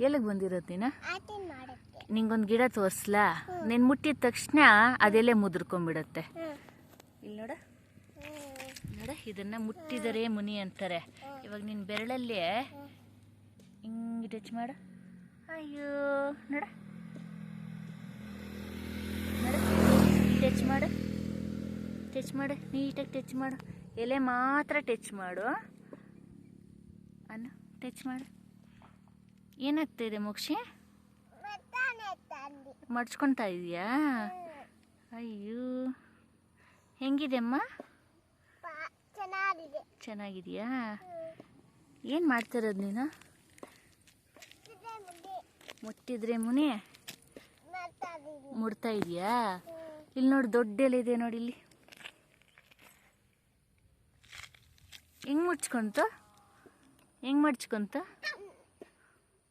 ಎಲ್ಲಿಗೆ ಬಂದಿರೋದು ನೀನು? ನಿಂಗೊಂದು ಗಿಡ ತೋರಿಸ್ಲಾ? ನೀನು ಮುಟ್ಟಿದ ತಕ್ಷಣ ಅದೆಲ್ಲೇ ಮುದ್ರಕೊಂಡ್ಬಿಡತ್ತೆ. ಇಲ್ಲಿ ನೋಡ. ನೋಡ ಇದನ್ನ ಮುಟ್ಟಿದರೆ ಮುನಿ ಅಂತಾರೆ. ಇವಾಗ ನಿನ್ನ ಬೆರಳಲ್ಲಿ ಹಿಂಗೆ ಟಚ್ ಮಾಡು. ಅಯ್ಯೋ ನೋಡ. ಟಚ್ ಮಾಡು. ಟಚ್ ಮಾಡು. ನೀಟಾಗಿ ಟಚ್ ಮಾಡು. ಎಲೆ ಮಾತ್ರ ಟಚ್ ಮಾಡು. ಅನ್ನು ಟಚ್ ಮಾಡು. ಏನಾಗ್ತಾ ಇದೆ ಮೋಕ್ಷಿ? ಮಡ್ಚ್ಕೊತಾ ಇದೆಯಾ? ಅಯ್ಯೋ. ಹೆಂಗಿದೆ ಅಮ್ಮ? ಚೆನ್ನಾಗಿದೆ ಚೆನ್ನಾಗಿದೆಯಾ? ಏನು ಮಾಡ್ತಿರೋದು ನೀನು? ಮುಟ್ಟಿದ್ರೆ ಮುನಿ? ಮುಡ್ತಾ ಇದೆಯಾ? ಇಲ್ಲಿ ನೋಡಿ ದೊಡ್ಡ ಎಲೆ ಇದೆ ನೋಡಿ ಇಲ್ಲಿ. ಹೆಂಗ್ ಮುಡ್ಚ್ಕೊಂತ ಹೆಂಗ್ ಮಡ್ಚ್ಕೊಂತ